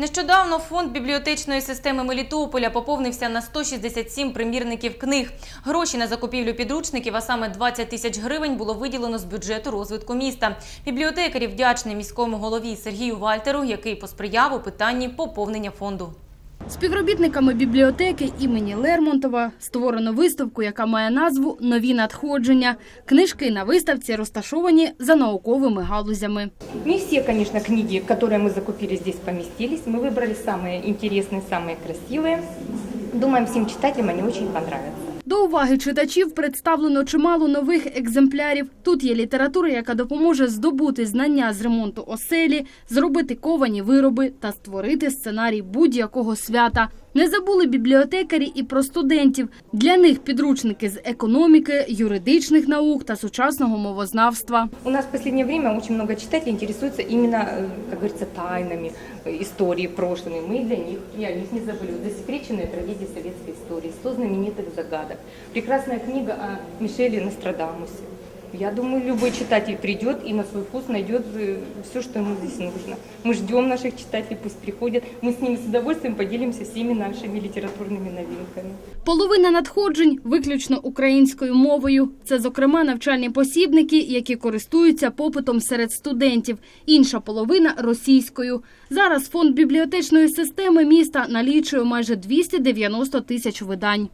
Нещодавно фонд бібліотечної системи Мелітополя поповнився на 167 примірників книг. Гроші на закупівлю підручників, а саме 20 тисяч гривень, було виділено з бюджету розвитку міста. Бібліотекарі вдячні міському голові Сергію Вальтеру, який посприяв у питанні поповнення фонду. Співробітниками бібліотеки імені Лермонтова створено виставку, яка має назву Нові надходження. Книжки на виставці розташовані за науковими галузями. Не все, конечно, книги, которые мы закупили здесь, поместились. Мы выбрали самые интересные, самые красивые. Думаем, всем читателям они очень понравятся. До уваги читачів представлено чимало нових екземплярів. Тут є література, яка допоможе здобути знання з ремонту оселі, зробити ковані вироби та створити сценарій будь-якого свята. Не забули бібліотекарі і про студентів. Для них підручники з економіки, юридичних наук та сучасного мовознавства. У нас в последнее время очень много читателей интересуются именно, э, как говорится, тайнами э, истории прошлыми. Мы для них, я о них не забыли, вот засекреченные трагедии советской истории, 100 знаменитых загадок. Прекрасная книга о Мишеле Нострадамусе. Я думаю, любой читатель придет и на свой вкус найдет все, что ему здесь нужно. Мы ждем наших читателей, пусть приходят. Мы с ними с удовольствием поделимся всеми нашими литературными новинками. Половина надходжень виключно українською мовою. Це, зокрема, навчальні посібники, які користуються попитом серед студентів. Інша половина російською. Зараз фонд бібліотечної системи міста налічує майже 290 тисяч видань.